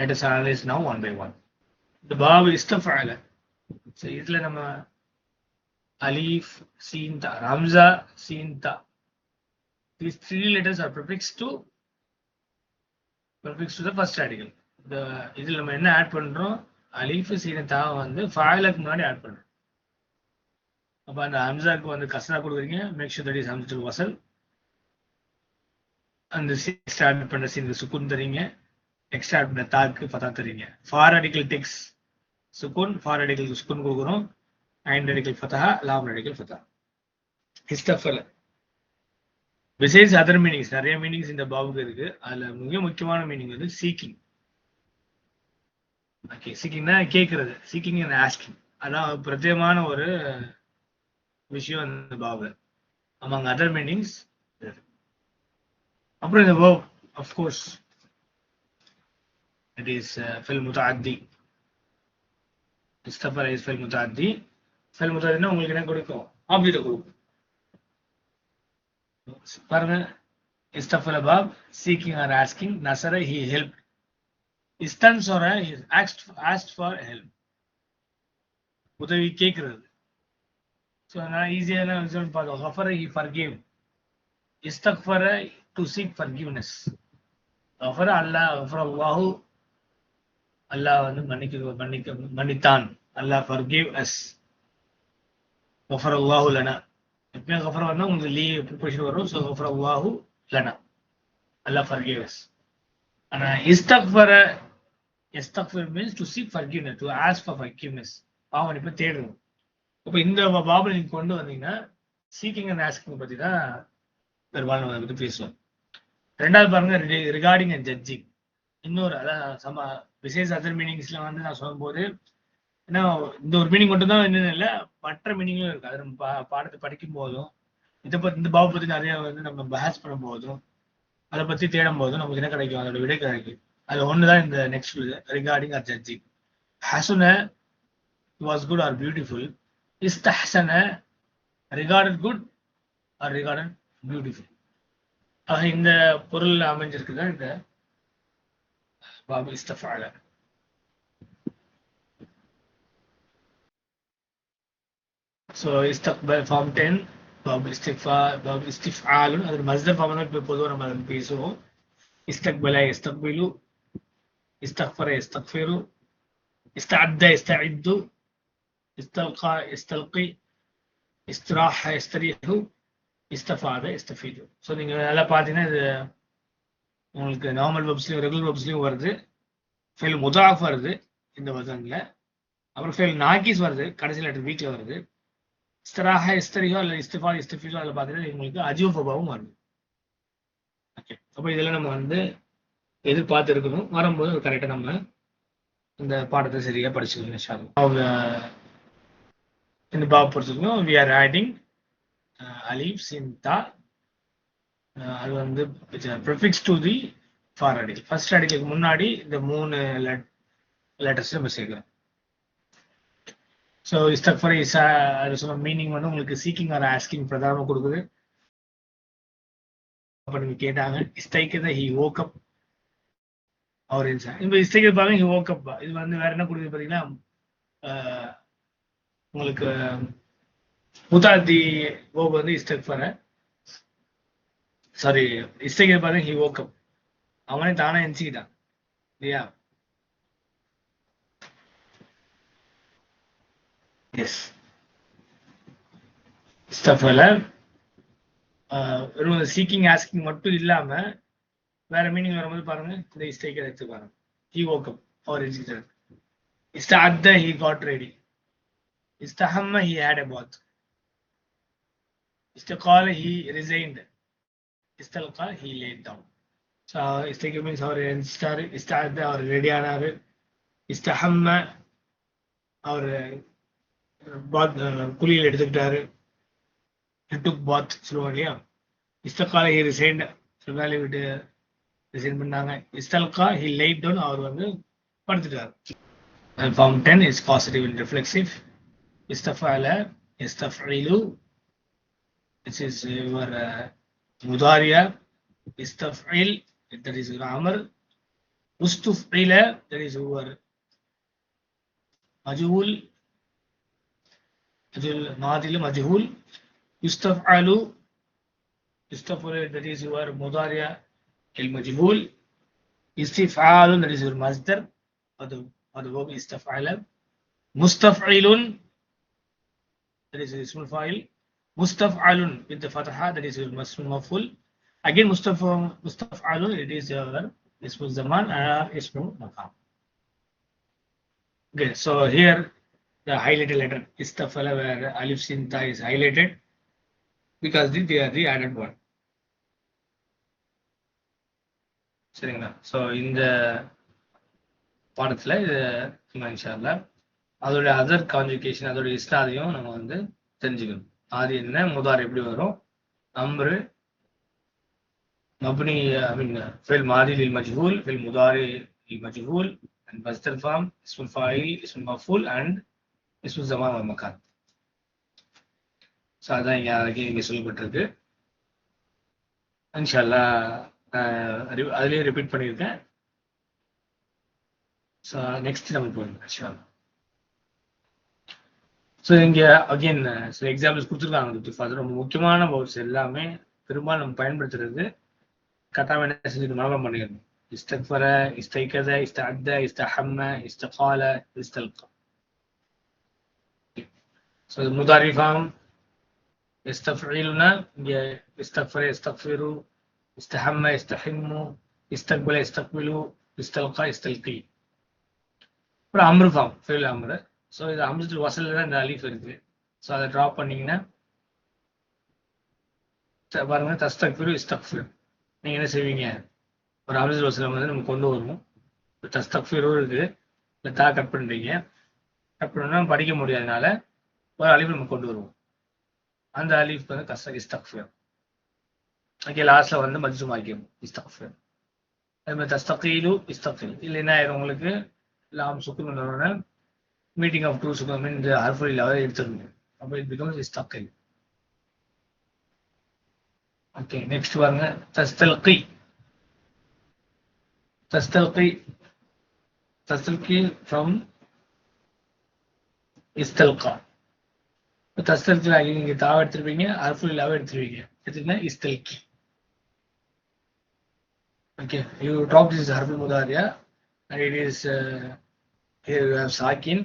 Let us analyze now one by one. The Bab istafa'ala. So இதில் நம்ம அலீஃப் சீன்தா ரம்சா சீன்தா these three letters are prefix to prefixed to the first article. இந்த இதில் நம்ம என்ன ஆட் பண்ணுறோம் அலீஃப் சீனத்தா வந்து ஃபாயிலுக்கு முன்னாடி ஆட் பண்ணுறோம் அப்போ அந்த ஹம்சாக்கு வந்து கசரா கொடுக்குறீங்க மேக் ஷூர் தட் இஸ் ஹம்சு வசல் அந்த சீன் ஸ்டார்ட் பண்ணுற சீன் சுக்குன் தரீங்க எக்ஸ்ட்ரா ஆட் பண்ண தாக்கு ஃபதா தெரியுங்க. ஃபார் அடிக்கல் டெக்ஸ் சுக்குன் ஃபார் அடிக்கல் சுக்குன் கொடுக்குறோம் அண்ட் அடிக்கல் ஃபதா லாம் அடிக்கல் ஃபதா ஹிஸ்டஃபல் பிசைட்ஸ் அதர் மீனிங்ஸ் நிறைய மீனிங்ஸ் இந்த பாபுக்கு இருக்கு. அதுல மிக முக்கியமான மீனிங் வந்து சீக்கிங் ஓகே சீக்கிங்னா கேட்கறது சீக்கிங் அண்ட் ஆஸ்கிங் அதான் பிரத்யேகமான ஒரு விஷயம் இந்த பாபு அமங் அதர் மீனிங்ஸ் அப்புறம் இந்த verb of course it is uh, ஃபில் முத்தாத்தி இஸ்தஃபர் இஸ் fil mutaaddi. ஃபில் முத்தாத்தினா உங்களுக்கு என்ன கொடுக்கும்? ஆப்ஜெக்ட் கொடுக்கும். பாருங்க. இஸ்தஃபல் பாப் சீக்கிங் ஆர் ஆஸ்கிங் நசர ஹி ஹெல்ப் இஸ்தன் சொர ஆஸ்ட் ஆஸ்ட் ஃபார் ஹெல்ப் உதவி கேட்கறது. ஸோ நான் ஈஸியான விஷயம் பார்த்தோம் ஹஃபர் ஹி ஃபர்கிவ் இஸ்தக்ஃபர டு சீக் ஃபர்கிவ்னஸ் ஹஃபர் அல்லாஹ் ஹஃபர் அல்லாஹு அல்லாஹ் வந்து மன்னிக்க மன்னிக்க மன்னித்தான். அல்லாஹ் ஃபர் கிவ் அஸ் ஹஃபர் அல்லாஹு லனா. எப்பயுமே கஃபர் வந்தா உங்களுக்கு லீவ் ப்ரிப்பரேஷன் வரும். ஸோ கஃபர் அல்லாஹு லனா. அல்லாஹ் ஃபர் கிவ் அஸ் ஆனா இஸ்தக்ஃபர இஸ்தக்ஃபர் means to seek forgiveness to ask for forgiveness பாவம் இப்போ தேடுவோம் இப்போ இந்த பாபுல நீங்க கொண்டு வந்தீங்கன்னா சீக்கிங் அண்ட் ஆஸ்கிங் பத்தி தான் பெரும்பாலும் பேசுவோம் ரெண்டாவது பாருங்க ரிகார்டிங் அண்ட் ஜட்ஜிங் இன்னொரு அதான் சம விசேஷ அதர் மீனிங்ஸ்ல வந்து நான் சொல்லும்போது ஏன்னா இந்த ஒரு மீனிங் மட்டும் தான் என்னன்னு இல்லை மற்ற மீனிங்கும் இருக்கு. அது நம்ம பா- பாடத்தை படிக்கும் போதும் இதை பத்தி இந்த பாவ பத்தி நிறைய வந்து நம்ம பஹாஸ் பண்ணும் போதும் அதை பத்தி தேடும் போதும் நமக்கு என்ன கிடைக்கும்? அதோட விடை கிடைக்கும். அது ஒண்ணுதான் இந்த next regarding or judging ஹசன was good or beautiful is இஸ்தஹசன regarded good or regarded beautiful ஆக இந்த பொருள் அமைஞ்சிருக்கு தான் இந்த Babu இஸ்தஃபால so இஸ்தக்பல் form ten Babu இஸ்திஃபா Babu இஸ்திஃபாலுன்னு அது மஸ்தர் ஃபார்ம் தான் இப்போ பொதுவாக நம்ம அதை பேசுவோம் இஸ்தக்பல இஸ்தக்பிலு இஸ்தக்ஃபர இஸ்தக்ஃபிரு استعد يستعد استلقى يستلقي استراح يستريح استفاد يستفيد ஸோ நீங்க நல்லா பார்த்தீங்கன்னா இது உங்களுக்கு நார்மல் வெப்ஸ்லையும் ரெகுலர் வெப்ஸ்லையும் வருது. ஃபெயில் முதாஃப் வருது இந்த வசனில் அப்புறம் ஃபெயில் நாக்கிஸ் வருது கடைசி லெட்டர் வீக்கில் வருது. இஸ்தராக இஸ்தரியோ இல்லை இஸ்திஃபா இஸ்திஃபியோ அதில் பார்த்தீங்கன்னா உங்களுக்கு அஜியோஃபபாவும் வருது. ஓகே அப்போ இதெல்லாம் நம்ம வந்து எதிர்பார்த்து இருக்கணும் வரும்போது கரெக்டாக நம்ம இந்த பாடத்தை சரியாக படிச்சுக்கணும் இன்ஷா அல்லாஹ். இந்த பாப் பொறுத்துக்கணும். வி ஆர் ஆடிங் அலீப் சிந்தா அது வந்து prefix to the for radical first அடிக்கலுக்கு முன்னாடி இந்த மூணு லெட்டர்ஸ் நம்ம சேர்க்கிறோம் ஸோ இஸ்தக்ஃபர் இசா அது சொன்ன மீனிங் வந்து உங்களுக்கு சீக்கிங் ஆர் ஆஸ்கிங் பிரதானமாக கொடுக்குது. அப்போ நீங்கள் கேட்டாங்க இஸ்தைக்கு ஹி ஓக்கப் அவர் இன்சான் இப்போ இஸ்தைக்கு பாருங்க ஹி ஓக்கப் இது வந்து வேற என்ன கொடுக்குது பார்த்தீங்கன்னா உங்களுக்கு முதாதி ஓப் வந்து இஸ்தக்ஃபர சாரி இசைக்கு பாருங்க ஹி ஓக்கம் அவனே தானே எந்திக்கிட்டான் இல்லையா? எஸ் ஸ்டஃபில் uh, வெறும் சீக்கிங் ஆஸ்கிங் மட்டும் இல்லாம வேற மீனிங் வரும்போது பாருங்க இந்த இஸ்டைக்கை எடுத்து பாருங்க. ஹி ஓக்கம் அவர் எஜுகேட்டட் இஸ்டாத்த ஹி காட் ரெடி இஸ்தஹம்ம ஹி ஹேட் அ பாத் இஸ்தகால ஹி ரிசைன்டு இஸ்தல்கா ஹி லேட் டவுன் ஸோ இஸ்தைக்கு மீன்ஸ் அவர் எந்திச்சிட்டாரு இஸ்தாத்த அவர் ரெடி ஆனார். இஸ்தஹம்ம அவர் பாத் குளியல் எடுத்துக்கிட்டாரு. டுக் பாத் சொல்லுவாங்க இல்லையா? இஸ்தக்கால ஹி ரிசைன்ட் வேலையை விட்டு ரிசைன் பண்ணாங்க. இஸ்தல்கா ஹி லைட் டவுன் அவர் வந்து படுத்துட்டார். Form ten is positive in reflexive இஸ்தஃபால இஸ்தஃபீலு it's is your مضارع استفعل that is grammar. مستفعل that is over مجهول. الماضي مجهول. يستفعل. يستفعل that is your مضارع المجهول. استفعال that is your مصدر. هذا هذا استفعل مستفعل that is اسم الفاعل mustaf'alun with the fatha that is your maful. Again, mustaf mustaf'alun it is your ismu zaman and ismu maqam. Okay, so here the highlighted letter is the istafala where alif sinta is highlighted because they are the added one. சரிங்களா so the பாடத்தில் இது இன்ஷால்லா அதோடைய other conjugation அதோடைய இஸ்டாதையும் நம்ம வந்து தெரிஞ்சுக்கணும் ஆதி என்ன முதார் எப்படி வரும்? அம்ரு மப்னி ஐ மீன் ஃபில் மாதி லில் மஜ்ஹூல் ஃபில் முதாரி லில் மஜ்ஹூல் அண்ட் மஸ்தர் ஃபார்ம் இஸ்முல் ஃபாயில் இஸ்முல் மஃபூல் அண்ட் இஸ்முல் ஜமான் வல் மக்கான் ஸோ அதான் இங்கே அதுக்கு இங்கே சொல்லப்பட்டிருக்கு. இன்ஷால்லா அதுலேயே ரிப்பீட் பண்ணியிருக்கேன். ஸோ நெக்ஸ்ட் நம்ம போயிருந்தோம் ஸோ இங்கே அகெயின் சில எக்ஸாம்பிள்ஸ் கொடுத்துருக்காங்க அது ரொம்ப முக்கியமான வேர்ட்ஸ் எல்லாமே பெரும்பாலும் நம்ம பயன்படுத்துறது கட்டாயம் என்ன செஞ்சுட்டு மனநம் பண்ணிடணும் இஸ்தக்வர இஸ்தைக்கத இஸ்தஅத்த இஸ்தஹம்ம இஸ்தகால இஸ்தல்கா ஸோ இது முதாரி ஃபார்ம் இஸ்தஃபீலுனா இங்கே இஸ்தக்வர இஸ்தக்ஃபிரு استحمى يستحموا استقبل يستقبلوا استلقى يستلقي அப்புறம் அம்ரு ஃபார்ம் ஃபெயில் அம்ரு ஸோ இது அம்சத்தில் வசலில் தான் இந்த அலீஃப் இருக்குது. ஸோ அதை ட்ராப் பண்ணீங்கன்னா பாருங்க தஸ்தக்ஃபிரு இஸ்தக்ஃபிர். நீங்கள் என்ன செய்வீங்க? ஒரு அம்சத்தில் வசலம் வந்து நம்ம கொண்டு வருவோம். தஸ்தக்ஃபிரும் இருக்குது. இல்லை தா கட் பண்ணுறீங்க கட் பண்ணோம்னா படிக்க முடியாதனால ஒரு அலீஃப் நம்ம கொண்டு வருவோம். அந்த அலிஃப் வந்து கஸ்த இஸ்தக்ஃபிர். ஓகே லாஸ்ட்ல வந்து மஜ்ஜும் ஆக்கிடும் இஸ்தக்ஃபிர். அதே மாதிரி தஸ்தகீலு இஸ்தகில் இல்லை என்ன ஆயிரும் உங்களுக்கு? லாம் சுக்குன்னு மீட்டிங் ஆஃப் டூ சுக்கு மீன் இந்த ஹர்ஃபுல் இல்லாத எடுத்துருங்க அப்போ இட் பிகம்ஸ் இஸ்தகில் ஓகே நெக்ஸ்ட் பாருங்க தஸ்தல்கி தஸ்தல்கி தஸ்தல்கி ஃப்ரம் இஸ்தல்கா இப்போ தஸ்தல்கில் ஆகி நீங்கள் தாவை எடுத்துருப்பீங்க ஹர்ஃபுல் இல்லாத எடுத்துருவீங்க எடுத்துக்கிட்டா இஸ்தல்கி Okay, you drop this harf mudaria and it is uh, here you have sakin.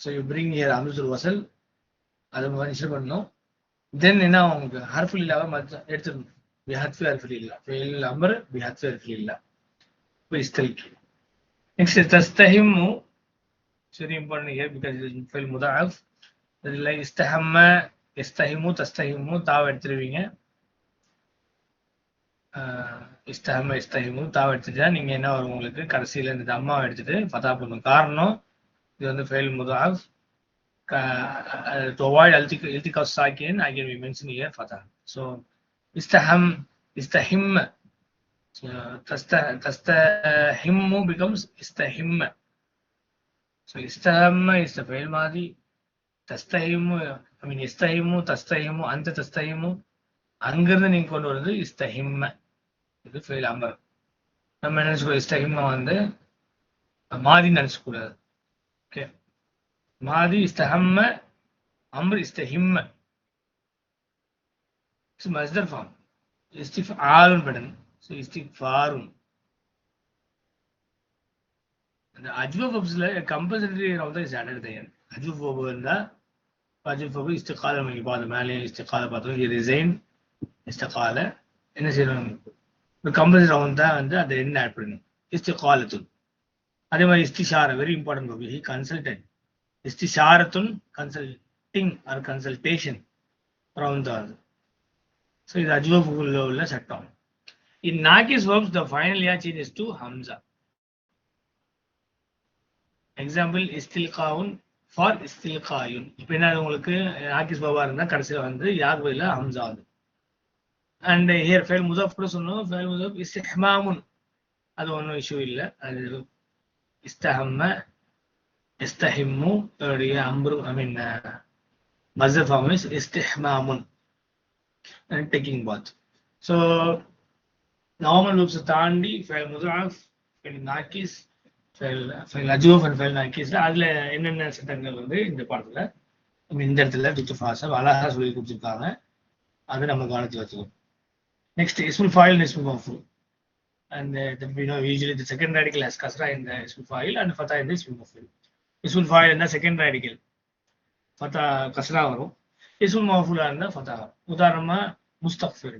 So you bring here அமிர்தூர் வசல் அதை மாதிரி பண்ணணும். தென் என்ன உங்களுக்கு ஹர்ஃபுல் இல்லாம மற்ற எடுத்துடணும் பிஹத்ஃபி ஹர்ஃபுல் இல்லா. ஃபெயில் அம்பர் பிஹத்ஃபி ஹர்ஃபுல் இல்லா. இப்போ இஸ்தலிக்கு நெக்ஸ்ட் தஸ்தஹிம்மு very important here because it is ஃபெயில் முதாஃப் இதில் இஸ்தஹம்ம இஸ்தஹிமு தஸ்தஹிமு தாவ எடுத்துருவீங்க. இஸ்தஹம்ம இஸ்தஹிமு தாவ எடுத்துட்டா நீங்கள் என்ன வரும் உங்களுக்கு? கடைசியில இந்த அம்மாவை எடுத்துட்டு ஃபதா பண்ணும் காரணம் இது வந்து ஃபெயில் முதாஃப் to avoid iltika sakin again we mention here fatah so istaham istahim tastahim becomes istahim so istaham is the fail madi tastahim i mean istahimu tastahimu anta tastahimu அங்கிருந்து நீங்க கொண்டு வருது இஸ்தஹிம்ம இது ஃபெயில் அமர் நம்ம நினைச்சுக்கோ இஸ்தஹிம்ம வந்து மாதி நினைச்சக்கூடாது ஓகே மாதி இஸ்தஹம்ம அம்ர் இஸ்தஹிம்ம மஸ்தர் ஃபார்ம் இஸ்திஃப் ஆலும் படன் ஸோ இஸ்திஃப் ஃபாரும் அந்த அஜ்வ ஃபப்ஸில் கம்பல்சரி ரவுண்ட் தான் இஸ் ஆடட் தயன் அஜ்வ ஃபோபு இருந்தால் அஜ்வ ஃபோபு இஸ்திகால நம்ம பார்த்தோம் மேலே இஸ்திகால பார்த்தோம். இது ரிசைன் இஸ்திகால. என்ன செய்யணும்? ஒரு கம்பல்சரி ரவுண்ட் தான் வந்து அதை என்ன ஆட் பண்ணணும்? இஸ்திகாலத்துன் அதே மாதிரி இஸ்திஷார வெரி இம்பார்ட்டன்ட் ஃபோபு he consultant இஸ்திஷாரத்துன் consulting or consultation round so இது அஜ்வ உள்ள சட்டம். In Nakis the final final change is to Hamza example இஸ்தில்காவுன் ஃபார் இஸ்தில்காயுன் இப்போ என்ன உங்களுக்கு நாக்கிஸ் பாபா இருந்தால் கடைசியில் வந்து யார் பதில? ஹம்சா வந்து. அண்ட் ஹியர் ஃபெயில் முசாஃப் கூட சொன்னோம் ஃபெயில் முசாஃப் இஸ்திஹ்மாமுன் அது ஒன்றும் இஷ்யூ இல்லை. அது இஸ்தஹம்ம இஸ்தஹிம்மு தன்னுடைய அம்ரு ஐ மீன் மசர் ஃபார்ம் இஸ் இஸ்திஹ்மாமுன் டேக்கிங் பாத் ஸோ நார்மல் லூப்ஸ் தாண்டி ஃபைல் முசாஃப் ஃபைல் நாக்கிஸ் ஃபைல் ஃபைல் அஜுவோ ஃபைல் நாக்கிஸ் அதில் என்னென்ன சட்டங்கள் வந்து இந்த பாடத்தில் இந்த இடத்துல துத்து ஃபாசா அழகாக சொல்லி கொடுத்துருக்காங்க. அது நம்ம கவனத்தில் வச்சுக்கணும். நெக்ஸ்ட் இஸ்முல் ஃபாயில் இஸ்முல் மஃபூல் and uh, the, you know usually the second radical has kasra in the ismul fa'il and fatha in the ismul maf'ul ismul fa'il in the second radical fatha kasra வரும் ismul maf'ul இருந்தா fatha வரும் உதாரணமா முஸ்தக்ஃபிர்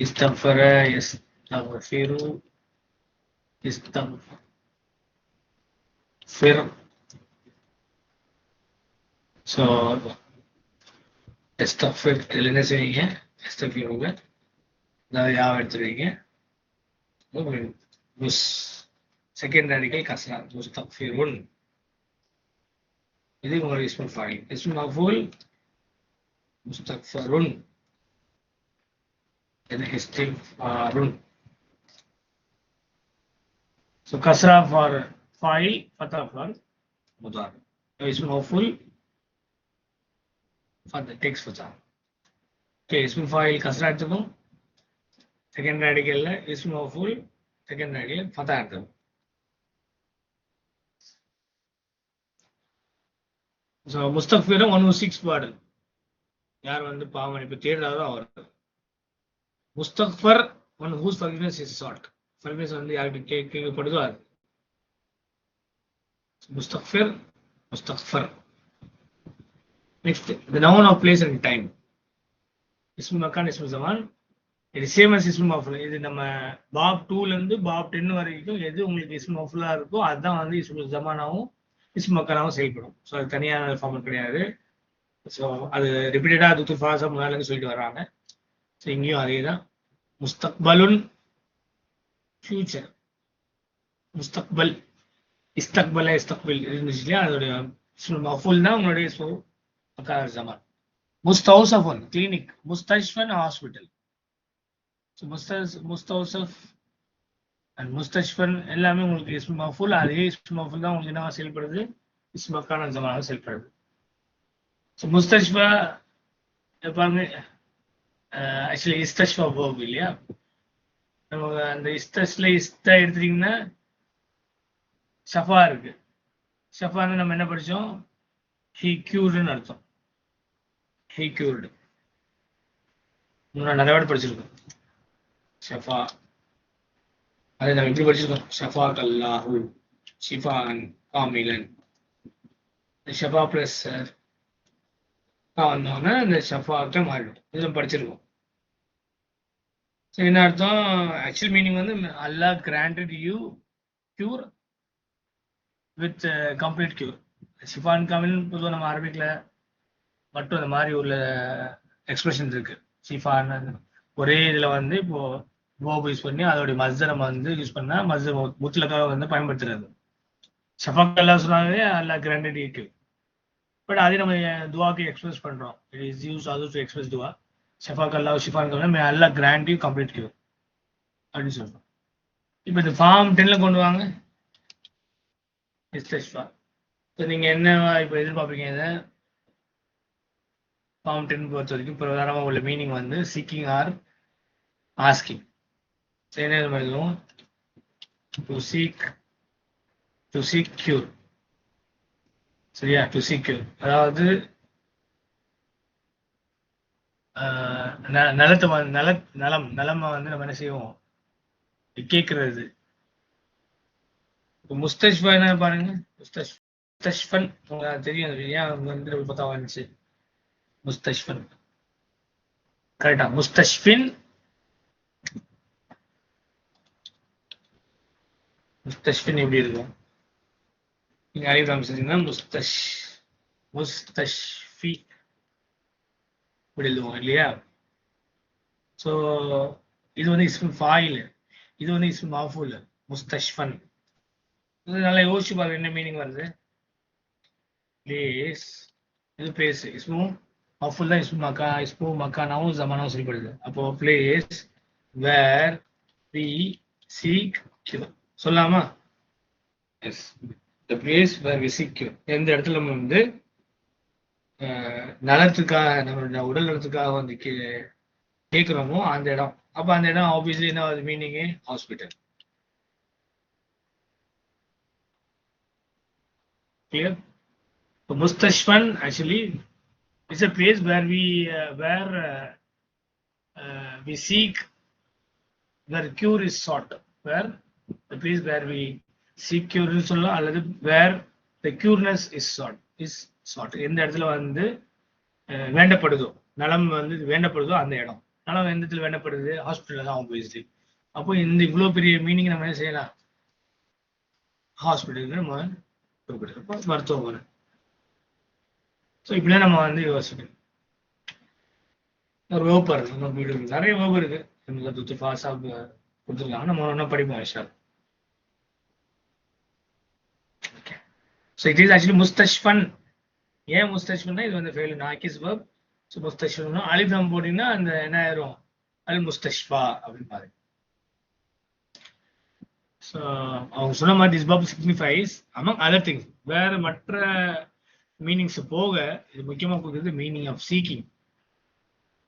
استغفر يستغفر استغفر so எஸ்டஃபிர் இதில் என்ன செய்வீங்க எஸ்டஃபிருங்க அதாவது யாவை எடுத்துருவீங்க முஸ் second radical கஸ்ரா முஸ்தஃபிருன் இது உங்களோட இஸ்முல் ஃபாயில் இஸ்முல் மஃபூல் முஸ்தஃபருன் இது இஸ்திஃபாருன் So kasra for file, fatha for mudar. So ism maful for the text fatha. Okay, ism file kasra எடுத்துக்கும் செகண்ட் ரேடிக்கல்ல ism maful second radical fatha எடுத்துக்கும் ஸோ முஸ்தக்ஃபீரும் ஒன் சிக்ஸ் பாடல் யார் வந்து பாவமன்னிப்பு தேடுறாரோ அவர். முஸ்தக்ஃபர் one whose forgiveness is sought forgiveness வந்து யாருக்கு கே கேட்கப்படுதோ அது. முஸ்தக்ஃபிர் முஸ்தக்ஃபர் next the noun of place and time இஸ்மு மக்கான் இஸ்மு ஜமான் இது சேம் அஸ் இஸ்மு மஃபுல் இது நம்ம பாப் டூலேருந்து பாப் டென் வரைக்கும் எது உங்களுக்கு இஸ்மு மஃபுல்லா இருக்கோ அதுதான் வந்து இஸ்மு ஜமானாவும் இஸ்மு மக்கானாவும் செயல்படும். ஸோ அது தனியான ஃபார்மட் கிடையாது. ஸோ அது ரிப்பீட்டடாக துத்து ஃபாசா முன்னால சொல்லிட்டு வர்றாங்க ஸோ இங்கேயும் அதே தான் முஸ்தக்பலுன் ஃபியூச்சர் முஸ்தக்பல். இஸ்தக்பல இஸ்தக்பில். இருந்துச்சு இல்லையா? அதோடைய மஃபுல் தான் உங்களுடைய சோ அக்கார் ஜமான் முஸ்தௌசஃபன் கிளினிக் முஸ்தஷ்வன் ஹாஸ்பிட்டல் ஸோ முஸ்தஸ் முஸ்தௌசஃப் அண்ட் முஸ்தஷ்வன் எல்லாமே உங்களுக்கு இஸ்மு மஃபுல் அதே இஸ்மு மஃபுல் தான் உங்களுக்கு என்ன செயல்படுது? இஸ்மக்கான ஜமாக செயல்படுது. ஸோ முஸ்தஷ்வா பாருங்க. ஆக்சுவலி இஸ்தஷ்வா போகும் இல்லையா? நம்ம அந்த இஸ்தஸ்ல இஸ்தா எடுத்துட்டீங்கன்னா ஷஃபா இருக்கு ஷஃபான்னு நம்ம என்ன படிச்சோம்? ஹி கியூர்னு அர்த்தம். ஹெக்யூர்டு முன்னாடி நிறைய வாட்டி படிச்சிருக்கோம் ஷஃபா. அதை நம்ம எப்படி படிச்சிருக்கோம். ஷஃபா கல்லாஹு ஷிஃபான் காமிலன். ஷஃபா பிளஸ் வந்தோன்னா இந்த ஷஃபாக்க மாறிடும் இது நம்ம படிச்சிருக்கோம். என்ன அர்த்தம்? ஆக்சுவல் மீனிங் வந்து Allah granted you cure with complete cure chiffon காமில் பொதுவாக நம்ம ஆரம்பிக்கல மட்டும் இந்த மாதிரி உள்ள எக்ஸ்பிரஷன் இருக்கு. சிஃபான்னு ஒரே இதுல வந்து இப்போ போப் யூஸ் பண்ணி அதோடைய மஸ்தை நம்ம வந்து யூஸ் பண்ணா மஸ்து முத்துலக்காக வந்து பயன்படுத்துறது. ஷஃபாக் அல்லா எல்லா அல்லா கிராண்டட் யூ பட் அதே நம்ம துவாக்கு எக்ஸ்பிரஸ் பண்றோம். இட் இஸ் யூஸ் அது டு எக்ஸ்பிரஸ் துவா. ஷஃபாக் அல்லா ஷிஃபான் கம்னா may Allah grant you complete cure அப்படின்னு சொல்றோம் இப்போ இந்த ஃபார்ம் டென்ல கொண்டு வாங்க. இஸ்தஷ்வா ஸோ நீங்க என்ன இப்போ எதிர்பார்ப்பீங்க இதை? ஃபார்ம் டென் பொறுத்த வரைக்கும் பிரதானமாக உள்ள மீனிங் வந்து சீக்கிங் ஆர் ஆஸ்கிங் என்ன எழுதுவோம் to seek to seek cure சரியா? டு சீக்யூர் அதாவது நலத்தை நல நலம் நலமை வந்து நம்ம என்ன செய்வோம்? கேட்கறது இப்போ முஸ்தஷ்வா என்ன பாருங்க. முஸ்தஷ் முஸ்தஷ்வன் உங்களுக்கு தெரியும். அது ஏன் வந்து பார்த்தா வந்துச்சு முஸ்தஷ்வன் கரெக்டா முஸ்தஷ்பின் முஸ்தஷ்பின் எப்படி இருக்கும்? நீங்க அறிவு லாம் செஞ்சீங்கன்னா முஸ்தஷ் முஸ்தஷ்பி இப்படி எழுதுவோம் இல்லையா? ஸோ இது வந்து இஸ்மு ஃபாயில் இது வந்து இஸ்மு மாஃபூல் முஸ்தஷ்ஃபன். இது நல்லா யோசிச்சு பாருங்க என்ன மீனிங் வருது? பிளேஸ் இது பிளேஸ் தான் இஸ்மு மக்கா இஸ்மு மக்கானாவும் ஜமானாவும் சரிப்படுது அப்போ பிளேஸ் வேர் வி சீக் சொல்லாமா as the place where we seek cure எந்த இடத்துல நம்ம வந்து நலத்துக்காக நம்மளோட உடல் நலத்துக்காக வந்து கேட்குறோமோ அந்த இடம். அப்போ அந்த இடம் ஆப்வியஸ்லி என்ன meaning hospital clear முஸ்தஷ்வன் actually it's a place where we uh, where uh, uh, we seek where cure is sought. Where? The place where we seek cure சொல்லலாம். அல்லது where the cureness is sought is sought எந்த இடத்துல வந்து uh, வேண்டப்படுதோ நலம் வந்து வேண்டப்படுதோ அந்த இடம். நலம் எந்த இடத்துல வேண்டப்படுது? ஹாஸ்பிட்டல் தான் ஆப்வியஸ்லி அப்போ இந்த இவ்வளோ பெரிய மீனிங் நம்ம என்ன செய்யலாம்? ஹாஸ்பிட்டலுக்கு நம்ம குறிப்பிட்டிருக்கோம் மருத்துவமனை. ஸோ இப்படிலாம் நம்ம வந்து யோசிக்கணும். ஒரு வகுப்பு இருக்கு நம்ம வீடு இருக்கு. நிறைய வகுப்பு இருக்கு. துத்து ஃபாஸ்டாக கொடுத்துருக்காங்க. நம்ம ஒன்றும் படிப்போம் விஷயம் ஸோ இட் இஸ் ஆக்சுவலி முஸ்தஷ்பன் ஏன் முஸ்தஷ்ஃபன்னா இது வந்து ஃபெயில் நாக்கிஸ் வர்ப் ஸோ முஸ்தஷ்ஃபன் அலிஃபம் போட்டிங்கன்னா அந்த என்ன ஆயிரும்? அல் முஸ்தஷ்பா அப்படின்னு பாருங்க. ஸோ அவங்க சொன்ன மாதிரி திஸ் பப் சிக்னிஃபைஸ் அமங் அதர் திங்ஸ் வேற மற்ற மீனிங்ஸ் போக இது முக்கியமா கொடுக்குறது meaning of seeking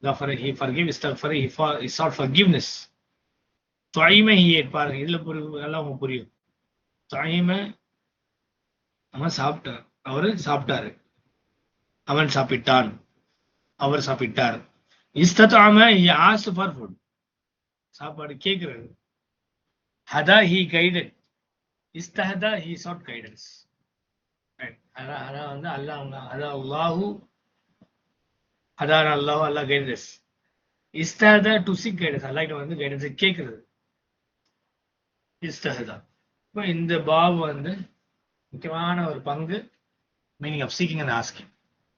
Ghaffar he forgive he for forgiveness தொய்மை பாருங்க இதில் புரியும் நல்லா அவங்க புரியும். தொய்மை அவன் சாப்பிட்டார் அவர் சாப்பிட்டாரு. அவன் சாப்பிட்டான். அவர் சாப்பிட்டார். இஸ்தத்தாம ஆஸ்ட் ஃபார் ஃபுட் சாப்பாடு கேட்கிறது. ஹதா ஹி கைடட் இஸ்தஹதா ஹி சாட் கைடன்ஸ் அதான் அதான் வந்து அல்லாஹ் அதான் அல்லாஹு அதான் அல்லாஹ் அல்லாஹ் கைடன்ஸ் இஸ்தாதா டு சிக் கைடன்ஸ் அல்லாஹ்கிட்ட வந்து கைடன்ஸ் கேட்கறது இஸ்தஹதா இப்போ இந்த பாப் வந்து முக்கியமான ஒரு பங்கு meaning of seeking and asking